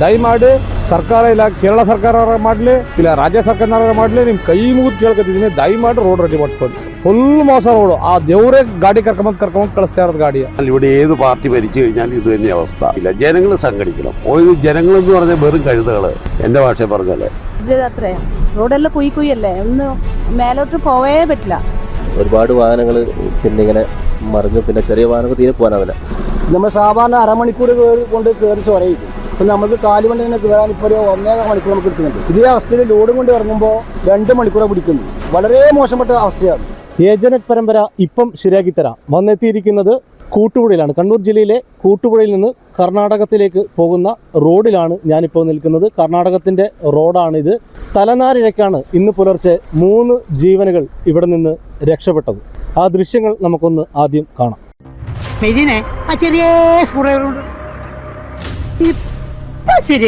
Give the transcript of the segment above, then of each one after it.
ದಯಮಾಡಿ ಸರ್ಕಾರ ಇಲ್ಲ ಕೇರಳ ಸರ್ಕಾರ ಮಾಡಲಿ ಇಲ್ಲ ರಾಜ್ಯ ಸರ್ಕಾರ ಮಾಡಲಿ ನಿಮ್ಮ ಕೈ ಮುಗಿದು ಕೇಳ್ಕೊತಿದ್ದೀನಿ ದಯಮಾಡಿ ರೋಡ್ ರೆಡಿ ಮಾಡಿಸ್ಕೊಂಡು ಫುಲ್ ಮೋಸ ರೋಡು ಆ ದೇವರೇ ಗಾಡಿ കറക്കുമ്പോൾ കറക്കുമ്പോൾ കളിച്ചാറ് ഗാഡിയ ഇവിടെ ഏത് പാർട്ടി ഭരിച്ചു കഴിഞ്ഞാൽ ഇത് തന്നെ അവസ്ഥ. ഇല്ല ജനങ്ങൾ സംഘടിക്കണം. ഒരു ജനങ്ങൾ എന്ന് പറഞ്ഞാൽ വെറും കഴുതകൾ. എന്റെ ഭാഷ പറഞ്ഞാൽ. റോഡെല്ലാം കുയി കുയ്യല്ലേ ഒന്ന് മേലോട്ട് പോവേ പറ്റില്ല. ഒരുപാട് വാഹനങ്ങൾ പിന്നെ ഇങ്ങനെ മറിഞ്ഞു. പിന്നെ ചെറിയ വാഹനങ്ങൾ തീരെ പോകാനാവില്ല നമ്മൾ സാധാരണ അരമണിക്കൂർ കൊണ്ട് കയറി ചൊരയിക്കും. ഇപ്പം നമുക്ക് കാൽ കൊണ്ട് തന്നെ കയറാൻ ഇപ്പോൾ ഒരു ഒന്നേകാൽ മണിക്കൂർ നമുക്ക് എടുക്കുന്നുണ്ട്. ഇതേ അവസ്ഥയിൽ ലോഡും കൊണ്ട് ഇറങ്ങുമ്പോൾ രണ്ട് മണിക്കൂറാണ് പിടിക്കുന്നു. വളരെ മോശപ്പെട്ട അവസ്ഥയാണ്. ഏജനറ്റ് പരമ്പര ഇപ്പം ശരിയാക്കി തരാം വന്നെത്തിയിരിക്കുന്നത് കൂട്ടുപുഴയിലാണ്. കണ്ണൂർ ജില്ലയിലെ കൂട്ടുപുഴയിൽ നിന്ന് കർണാടകത്തിലേക്ക് പോകുന്ന റോഡിലാണ് ഞാനിപ്പോൾ നിൽക്കുന്നത്. കർണാടകത്തിന്റെ റോഡാണിത്. തലനാരിഴയ്ക്കാണ് ഇന്ന് പുലർച്ചെ മൂന്ന് ജീവനുകൾ ഇവിടെ നിന്ന് രക്ഷപ്പെട്ടത്. ആ ദൃശ്യങ്ങൾ നമുക്കൊന്ന് ആദ്യം കാണാം. ചെറിയ ഇപ്പൊ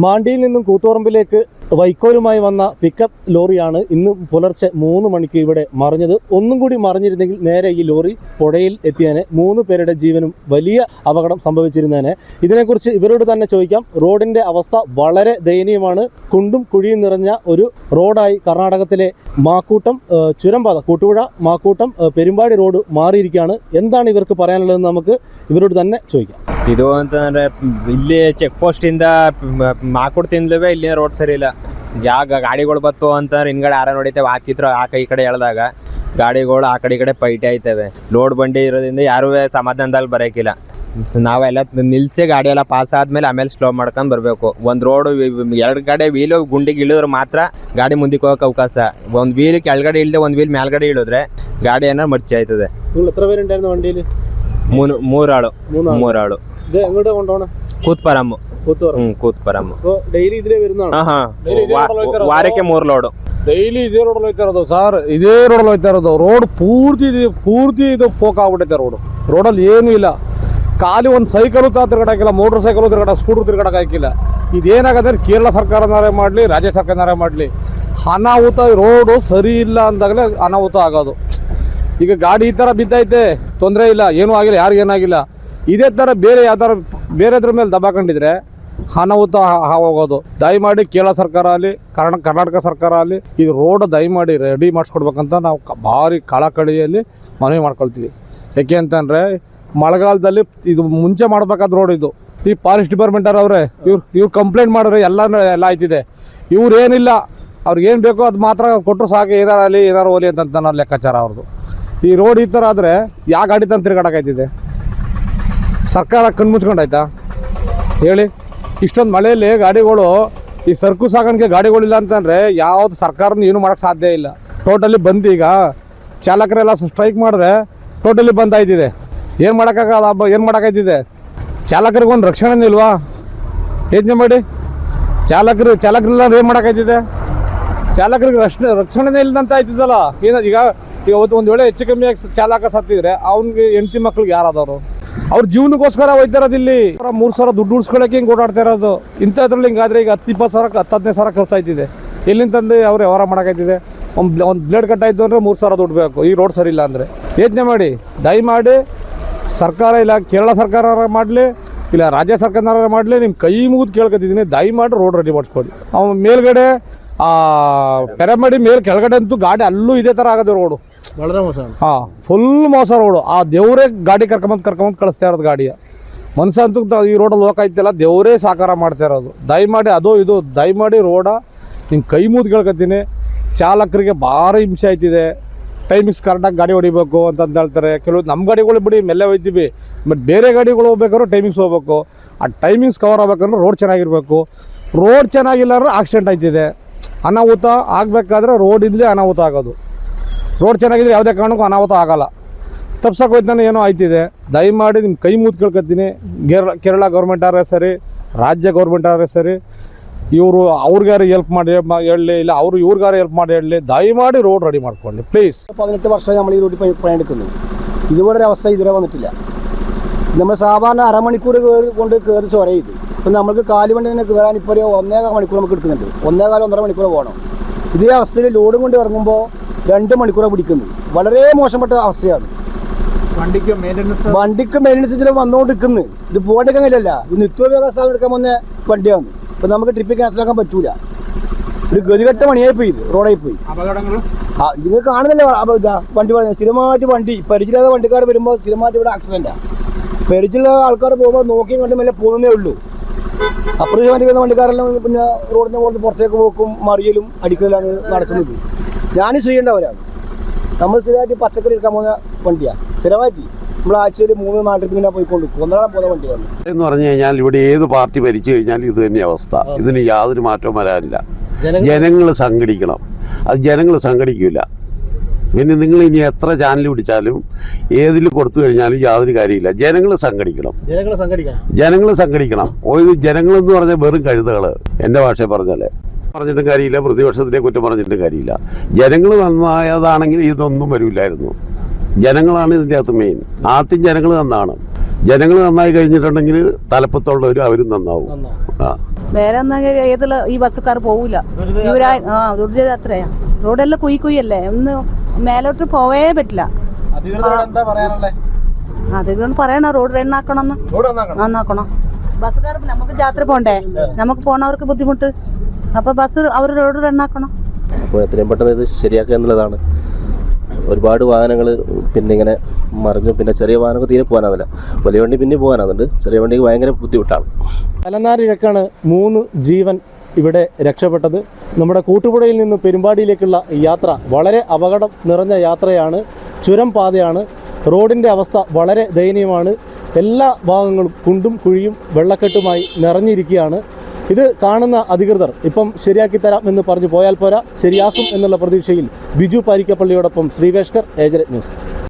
മാണ്ടിയിൽ നിന്നും കൂത്തുപറമ്പിലേക്ക് വൈക്കോലുമായി വന്ന പിക്കപ്പ് ലോറിയാണ് ഇന്ന് പുലർച്ചെ മൂന്ന് മണിക്ക് ഇവിടെ മറിഞ്ഞത് ഒന്നും കൂടി മറിഞ്ഞിരുന്നെങ്കിൽ നേരെ ഈ ലോറി പുഴയിൽ എത്തിയേനെ മൂന്ന് പേരുടെ ജീവനും വലിയ അപകടം സംഭവിച്ചിരുന്നേനെ ഇതിനെക്കുറിച്ച് ഇവരോട് തന്നെ ചോദിക്കാം റോഡിന്റെ അവസ്ഥ വളരെ ദയനീയമാണ് കുണ്ടും കുഴിയും നിറഞ്ഞ ഒരു റോഡായി കർണാടകത്തിലെ മാക്കൂട്ടം ഏഹ്, ചുരംപാത കൂട്ടുപുഴ മാക്കൂട്ടം ഏഹ്, പെരുമ്പാടി റോഡ് മാറിയിരിക്കുകയാണ് എന്താണ് ഇവർക്ക് പറയാനുള്ളതെന്ന് നമുക്ക് ഇവരോട് തന്നെ ചോദിക്കാം ಇದು ಅಂತಂದ್ರೆ ಇಲ್ಲಿ ಚೆಕ್ ಪೋಸ್ಟ್ ಇಂದ ಮಾಕೊಡ್ತಿಂದ್ಲವೇ ಇಲ್ಲಿ ರೋಡ್ ಸರಿ ಇಲ್ಲ ಯಾವ ಗಾಡಿಗಳು ಬತ್ತು ಅಂತಾರೆ ಹಿಂಗಡೆ ಆರ ಹೊಡಿತೇವೆ ಹಾಕಿದ್ರು ಆ ಕೈ ಕಡೆ ಎಳ್ದಾಗ ಗಾಡಿಗಳು ಆ ಕಡೆ ಕಡೆ ಪೈಟಿ ಆಯ್ತವೆ. ಲೋಡ್ ಬಂಡಿ ಇರೋದ್ರಿಂದ ಯಾರೂ ಸಮಾಧಾನದಲ್ಲಿ ಬರೋಕ್ಕಿಲ್ಲ ನಾವೆಲ್ಲ ನಿಲ್ಸಿ ಗಾಡಿ ಎಲ್ಲ ಪಾಸ್ ಆದ್ಮೇಲೆ ಆಮೇಲೆ ಸ್ಲೋ ಮಾಡ್ಕೊಂಡು ಬರಬೇಕು. ಒಂದು ರೋಡ್ ಎರಡು ಕಡೆ ವೀಲು ಗುಂಡಿಗೆ ಇಳಿದ್ರೆ ಮಾತ್ರ ಗಾಡಿ ಮುಂದಕ್ಕೆ ಹೋಗೋಕೆ ಅವಕಾಶ. ಒಂದು ವೀಲ್ ಕೆಳಗಡೆ ಇಳಿದೆ ಒಂದು ವೀಲ್ ಮೇಲ್ಗಡೆ ಇಳಿದ್ರೆ ಗಾಡಿ ಏನೋ ಮರ್ಚಿ ಆಯ್ತದೆ. ಮೂರು ಮೂರಾಳು. ಮೂರಾಳು. ಕೂತ್ಪರಮ್ಮು കൂത്തുപറമ്പ് ಹ್ಮ್ ಕೂತ್ಪರಮ್ಮು അപ്പോൾ ഡെയിലി ഇതിലೇ വരുന്നതാണ് ಹಾ Daily ಇದೇ road ಅಲ್ಲಿ ಹೋಗ್ತಾರಾ? ವಾರಕ್ಕೆ ಮೂರ್ ಲೋಡು ಡೈಲಿ ಇದೇ ರೋಡಲ್ಲಿ ಹೋಗ್ತಾ ಇರೋದು ಸರ್ ಇದೇ ರೋಡಲ್ಲಿ ಹೋಗ್ತಾ ಇರೋದು ರೋಡ್ ಪೂರ್ತಿ ಇದು ಪೂರ್ತಿ ಇದು ಪೋಕ್ ಆಗ್ಬಿಟ್ಟೈತೆ ರೋಡು ರೋಡಲ್ಲಿ ಏನೂ ಇಲ್ಲ ಖಾಲಿ ಒಂದು ಸೈಕಲು ತಾ ತಿರ್ಗಡಾಕಿಲ್ಲ ಮೋಟ್ರ್ ಸೈಕಲು ತಿರ್ಗಡ ಸ್ಕೂಟ್ರ್ ತಿರ್ಗಡಕ್ಕೆ ಹಾಕಿಲ್ಲ ಇದೇನಾಗತ್ತೆ ಕೇರಳ ಸರ್ಕಾರನಾರೇ ಮಾಡಲಿ ರಾಜ್ಯ ಸರ್ಕಾರನಾರೇ ಮಾಡಲಿ ಅನಾಹುತ ರೋಡು ಸರಿ ಇಲ್ಲ ಅಂದಾಗಲೇ ಅನಾಹುತ ಆಗೋದು ಈಗ ಗಾಡಿ ಈ ಥರ ಬಿದ್ದೈತೆ ತೊಂದರೆ ಇಲ್ಲ ಏನೂ ಆಗಿಲ್ಲ ಯಾರಿಗೂ ಏನಾಗಿಲ್ಲ ಇದೇ ಥರ ಬೇರೆ ಯಾವ ಥರ ಬೇರೆದ್ರ ಮೇಲೆ ದಬಾಕೊಂಡಿದ್ರೆ ಅನಾಹುತ ಹೋಗೋದು ದಯಮಾಡಿ ಕೇರಳ ಸರ್ಕಾರ ಆಗಲಿ ಕರ್ನ ಕರ್ನಾಟಕ ಸರ್ಕಾರ ಆಗಲಿ, ಈ ರೋಡ್ ದಯಮಾಡಿ ರೆಡಿ ಮಾಡಿಸ್ಕೊಡ್ಬೇಕಂತ ನಾವು ಭಾರಿ ಕಳಕಳಿಯಲ್ಲಿ ಮನವಿ ಮಾಡ್ಕೊಳ್ತೀವಿ. ಯಾಕೆ ಅಂತಂದರೆ, ಮಳೆಗಾಲದಲ್ಲಿ ಇದು ಮುಂಚೆ ಮಾಡಬೇಕಾದ ರೋಡ್ ಇದು. ಈ ಫಾರೆಸ್ಟ್ ಡಿಪಾರ್ಟ್ಮೆಂಟ್ ಅವರೇ ಇವ್ರು ಇವ್ರು ಕಂಪ್ಲೇಂಟ್ ಮಾಡಿದ್ರೆ ಎಲ್ಲ ಎಲ್ಲ ಆಯ್ತಿದೆ. ಇವ್ರು ಏನಿಲ್ಲ, ಅವ್ರಿಗೆ ಏನು ಬೇಕೋ ಅದು ಮಾತ್ರ ಕೊಟ್ಟರು ಸಾಕು, ಏನಾರು ಅಲ್ಲಿ ಏನಾರು ಹೋಲಿ ಅಂತ ನಾನು ಲೆಕ್ಕಾಚಾರ ಅವ್ರದ್ದು ಈ ರೋಡ್ ಈ ಥರ ಆದರೆ, ಯಾವ ಗಾಡಿ ತಂದು ತಿರ್ಗಾಡಕ್ಕಾಯ್ತಿದೆ ಸರ್ಕಾರ ಕಣ್ಮುಚ್ಕೊಂಡಾಯ್ತಾ ಹೇಳಿ. ಇಷ್ಟೊಂದು ಮಳೆಯಲ್ಲಿ ಗಾಡಿಗಳು, ಈ ಸರಕು ಸಾಗಾಣಿಕೆ ಗಾಡಿಗಳಿಲ್ಲ ಅಂತಂದರೆ ಯಾವ್ದು ಸರ್ಕಾರನ ಏನು ಮಾಡೋಕ್ಕೆ ಸಾಧ್ಯ ಇಲ್ಲ. ಟೋಟಲಿ ಬಂದು ಈಗ ಚಾಲಕರೆಲ್ಲ ಸ್ಟ್ರೈಕ್ ಮಾಡಿದ್ರೆ ಟೋಟಲಿ ಬಂದಾಯ್ತಿದೆ ಏನು ಮಾಡೋಕ್ಕಾಗಲ್ಲ ಹಬ್ಬ ಏನು ಮಾಡೋಕ್ಕಾಯ್ತಿದೆ? ಚಾಲಕರಿಗೊಂದು ರಕ್ಷಣೆ ಇಲ್ವಾ? ಯೋಚನೆ ಮಾಡಿ. ಚಾಲಕರು, ಚಾಲಕರೆಲ್ಲ ಏನು ಮಾಡೋಕ್ಕಾಯ್ತಿದೆ? ಚಾಲಕರಿಗೆ ರಕ್ಷಣೆ, ರಕ್ಷಣೆನೇ ಇಲ್ಲದಂತ ಆಯ್ತಿದ್ದಲ್ಲ ಏನ ಈಗ ಅವತ್ತು ಒಂದು ವೇಳೆ ಹೆಚ್ಚು ಕಮ್ಮಿ ಚಾಲಕ ಸತ್ತಿದ್ರೆ ಅವ್ನಿಗೆ ಹೆಂಡತಿ ಮಕ್ಳಿಗೆ ಯಾರಾದವರು? ಅವ್ರ ಜೀವನಕ್ಕೋಸ್ಕರ ಹೋಯ್ತಾ ಇರೋದು ಇಲ್ಲಿ. ಮೂರು ಸಾವಿರ ದುಡ್ಡು ಉಳಿಸ್ಕೊಳಕ್ಕೆ ಹಿಂಗೆ ಓಡಾಡ್ತಾ ಇರೋದು. ಇಂಥದ್ರಲ್ಲಿ ಹಿಂಗಾದ್ರೆ ಈಗ ಹತ್ತು ಇಪ್ಪತ್ತು ಸಾವಿರ ಹತ್ತು ಹದಿನೈದು ಸಾವಿರ ಖರ್ಚಾಯ್ತಿದೆ ಎಲ್ಲಿಂದ ತಂದು ಅವ್ರು ವ್ಯವಹಾರ ಮಾಡೋಕ್ಕಾಯ್ತಿದೆ. ಒಂದು ಒಂದು ಬ್ಲೇಡ್ ಕಟ್ಟಾಯ್ತು ಅಂದರೆ ಮೂರು ಸಾವಿರ ದುಡ್ಡು ಬೇಕು. ಈ ರೋಡ್ ಸರಿ ಇಲ್ಲ ಅಂದರೆ. ಯೋಚನೆ ಮಾಡಿ. ದಯಮಾಡಿ ಸರ್ಕಾರ ಇಲ್ಲ, ಕೇರಳ ಸರ್ಕಾರ ಮಾಡಲಿ, ಇಲ್ಲ ರಾಜ್ಯ ಸರ್ಕಾರ ಮಾಡಲಿ ನಿಮ್ಮ ಕೈ ಮುಗಿದು ಕೇಳ್ಕೊತಿದ್ದೀನಿ ದಯಮಾಡಿ ರೋಡ್ ರೆಡಿ ಮಾಡಿಸ್ಕೊಡಿ. ಅವ್ನು ಮೇಲ್ಗಡೆ, ಆ ಮಾಡಿ ಮೇಲ್ ಕೆಳಗಡೆ ಅಂತೂ ಗಾಡಿ ಅಲ್ಲೂ ಇದೇ ಥರ ಆಗೋದು ರೋಡು. ಫುಲ್ ಮೋಸ ರೋಡು ಆ ದೇವರೇ ಗಾಡಿ ಕರ್ಕೊಂಬಂದು ಕರ್ಕೊಂಬಂದು ಕಳಿಸ್ತಾ ಇರೋದು ಗಾಡಿ ಮನ್ಸಂತೂ ಈ ರೋಡಲ್ಲಿ ಲೋಕ ಐತಲ್ಲ ದೇವರೇ ಸಾಕಾರ ಮಾಡ್ತಾ ಇರೋದು. ದಯಮಾಡಿ ಅದು ಇದು, ದಯಮಾಡಿ ರೋಡ ನಿಮ್ಮ ಕೈ ಮುದ್ದು ಕೇಳ್ಕೊತೀನಿ. ಚಾಲಕರಿಗೆ ಭಾರಿ ಹಿಂಸೆ ಆಯ್ತಿದೆ. ಟೈಮಿಂಗ್ಸ್ ಕರೆಕ್ಟಾಗಿ ಗಾಡಿ ಹೊಡಿಬೇಕು ಅಂತಂದು ಹೇಳ್ತಾರೆ. ಕೆಲವು ನಮ್ಮ ಗಾಡಿಗಳು ಬಿಡಿ, ಮೆಲ್ಲೆ ಹೋಯ್ತೀವಿ. ಬಟ್ ಬೇರೆ ಗಾಡಿಗಳು ಹೋಗ್ಬೇಕಾದ್ರೂ ಟೈಮಿಂಗ್ಸ್ ಹೋಗ್ಬೇಕು. ಆ ಟೈಮಿಂಗ್ಸ್ ಕವರ್ ಆಗ್ಬೇಕಂದ್ರೆ ರೋಡ್ ಚೆನ್ನಾಗಿರ್ಬೇಕು. ರೋಡ್ ಚೆನ್ನಾಗಿಲ್ಲ ಅಂದ್ರೆ ಆಕ್ಸಿಡೆಂಟ್ ಆಯ್ತಿದೆ. ಅನಾಹುತ ಆಗಬೇಕಾದ್ರೆ ರೋಡಿಂದಲೇ ಅನಾಹುತ ಆಗೋದು. ರೋಡ್ ಚೆನ್ನಾಗಿದ್ರೆ ಯಾವುದೇ ಕಾರಣಕ್ಕೂ ಅನಾಹುತ ಆಗಲ್ಲ ತಪ್ಸಕ್ಕೆ ಹೋಯ್ತಾನೆ ಏನೋ ಆಯ್ತಿದೆ ದಯಮಾಡಿ ನಿಮ್ಮ ಕೈ ಮುದ್ದು ಕೇಳ್ಕೊತೀನಿ ಕೇರಳ ಕೇರಳ ಗೌರ್ಮೆಂಟ್ ಆದ್ರೆ ಸರಿ ರಾಜ್ಯ ಗೌರ್ಮೆಂಟ್ ಆದ್ರೆ ಸರಿ ಇವರು ಅವ್ರಿಗಾರು ಹೆಲ್ಪ್ ಮಾಡಿ ಮ- ಹೇಳಲಿ ಇಲ್ಲ ಅವರು ಇವ್ರಿಗಾರು ಹೆಲ್ಪ್ ಮಾಡಿ ಹೇಳಲಿ ದಯಮಾಡಿ ರೋಡ್ ರೆಡಿ ಮಾಡ್ಕೊಳ್ಳಿ ಪ್ಲೀಸ್ പതിനെട്ട് വർഷം നമ്മൾ ഈ റൂട്ടിൽ പണി- പണിയെടുക്കുന്നത് ഇതുപോലൊരു അവസ്ഥ ഇതുവരെ വന്നിട്ടില്ല നമ്മൾ സാധാരണ അരമണിക്കൂർ കയറി കൊണ്ട് കയറി ചൊര ചെയ്ത് ഇപ്പം നമുക്ക് കാലുവണ്ടി തന്നെ കയറാൻ ഇപ്പോൾ ഒരു ഒന്നേകാൽ മണിക്കൂർ നമുക്ക് എടുക്കുന്നുണ്ട് ഒന്നേകാൽ ഒന്നര മണിക്കൂർ പോകണം ഇതേ അവസ്ഥയിൽ ലോഡ് കൊണ്ട് ഇറങ്ങുമ്പോൾ രണ്ട് മണിക്കൂർ പിടിക്കുന്നത് വളരെ മോശപ്പെട്ട അവസ്ഥയാണ്. വണ്ടിക്ക് മെയിന്റനൻസ് വണ്ടിക്ക് മെയിന്റനൻസ് ചില വന്നുകൊണ്ടിരിക്കുന്നത് ഇത് പോകേണ്ട കാര്യമല്ല. ഇത് നിത്യോപയോഗ സാധനം എടുക്കാൻ വന്ന വണ്ടിയാണ്. ഇപ്പം നമുക്ക് ട്രിപ്പ് ക്യാൻസലാക്കാൻ പറ്റൂല. ഒരു ഗതികെട്ട മണിയായി പോയി റോഡായി പോയി ആ നിങ്ങൾ കാണുന്നില്ല. അപ്പോൾ ഇതാ വണ്ടി സ്ഥിരമായിട്ട് വണ്ടി പരിചയമില്ലാത്ത വണ്ടിക്കാർ വരുമ്പോൾ സ്ഥിരമായിട്ട് ഇവിടെ ആക്സിഡന്റാണ് പരിചയമുള്ള ആൾക്കാർ പോകുമ്പോൾ നോക്കിയും കണ്ടും എല്ലാം പോകുന്നേ ഉള്ളൂ. അപ്പുറം വണ്ടി വരുന്ന വണ്ടിക്കാരെല്ലാം പിന്നെ റോഡിന്റെ മുകളിൽ പുറത്തേക്ക് പോക്കും മറിയലും അടിക്കലാണ് നടക്കുന്നത്. ഞാൻ ചെയ്യേണ്ടവരാണ് നമ്മൾ സ്ഥിരമായിട്ട് പച്ചക്കറി എടുക്കാൻ പോകുന്ന വണ്ടിയാണ് സ്ഥിരമായിട്ട് നമ്മൾ ആഴ്ചയിൽ മൂന്ന് നാട്ടിൽ ഇങ്ങനെ പോയിക്കൊണ്ട് ഒന്നരാടം പോകുന്ന വണ്ടിയാണ്. എന്ന് പറഞ്ഞു കഴിഞ്ഞാൽ ഇവിടെ ഏത് പാർട്ടി ഭരിച്ചു കഴിഞ്ഞാൽ ഇത് തന്നെ അവസ്ഥ. ഇതിന് യാതൊരു മാറ്റവും വരാനില്ല. ജനങ്ങൾ സംഘടിക്കണം. അത് ജനങ്ങൾ സംഘടിക്കില്ല പിന്നെ നിങ്ങൾ ഇനി എത്ര ചാനൽ പിടിച്ചാലും ഏതിൽ കൊടുത്തു കഴിഞ്ഞാലും യാതൊരു കാര്യമില്ല. ജനങ്ങൾ സംഘടിക്കണം. ജനങ്ങളെ സംഘടിക്കണം. ജനങ്ങൾ സംഘടിക്കണം. ഒരു ജനങ്ങൾ എന്ന് പറഞ്ഞാൽ വെറും കഴുതകൾ എന്റെ ഭാഷ പറഞ്ഞാൽ. പറഞ്ഞിട്ടും കാര്യമില്ല. പ്രതിപക്ഷത്തിനെ കുറ്റം പറഞ്ഞിട്ടും കാര്യമില്ല. ജനങ്ങൾ നന്നായതാണെങ്കിൽ ഇതൊന്നും വരില്ലായിരുന്നു. ജനങ്ങളാണ് ഇതിന്റെ അകത്ത് മെയിൻ ആദ്യം ജനങ്ങൾ നന്നാണ് ജനങ്ങൾ നന്നായി കഴിഞ്ഞിട്ടുണ്ടെങ്കിൽ തലപ്പത്തുള്ളവർ അവരും നന്നാവും. ആ. വേറെ ഏതിൽ ഈ ബസ്സുകാർ പോവില്ല ഇവരാ ആ ദുരിതയാത്രയാ റോഡെല്ലാം കുയി കുയ്യല്ലേ ഒന്ന് മേലോട്ട് പോവേ പറ്റില്ല. അധികൃതർ അധികം പറയണ റോഡ് നന്നാക്കണം നന്നാക്കണം. ബസ്സുകാർ നമുക്ക് യാത്ര പോണ്ടേ? നമുക്ക് പോണവർക്ക് ബുദ്ധിമുട്ട്. അപ്പൊ ബസ് അവർ റോഡ് റണ്ണാക്കണം അപ്പോൾ എത്രയും പെട്ടെന്ന് ഇത് ശരിയാക്കുക എന്നുള്ളതാണ്. ഒരുപാട് വാഹനങ്ങൾ പിന്നെ ഇങ്ങനെ മറിഞ്ഞു പിന്നെ ചെറിയ വാഹനങ്ങൾ തീരെ പോകാനാവില്ല. വലിയ വണ്ടി പിന്നെ പോകാനാകുന്നുണ്ട് ചെറിയ വണ്ടിക്ക് ഭയങ്കര ബുദ്ധിമുട്ടാണ്. തലനാരിഴക്കാണ് മൂന്ന് ജീവൻ ഇവിടെ രക്ഷപ്പെട്ടത്. നമ്മുടെ കൂട്ടുപുഴയിൽ നിന്ന് പെരുമ്പാടിയിലേക്കുള്ള യാത്ര വളരെ അപകടം നിറഞ്ഞ യാത്രയാണ്. ചുരം പാതയാണ്. റോഡിന്റെ അവസ്ഥ വളരെ ദയനീയമാണ്. എല്ലാ ഭാഗങ്ങളും കുണ്ടും കുഴിയും വെള്ളക്കെട്ടുമായി നിറഞ്ഞിരിക്കുകയാണ്. ഇത് കാണുന്ന അധികൃതർ ഇപ്പം ശരിയാക്കി തരാം എന്ന് പറഞ്ഞു പോയാൽ പോരാ ശരിയാക്കും എന്നുള്ള പ്രതീക്ഷയിൽ ബിജു പാരിക്കപ്പള്ളിയോടൊപ്പം ശ്രീവേഷ്കർ ഏജരറ്റ് news.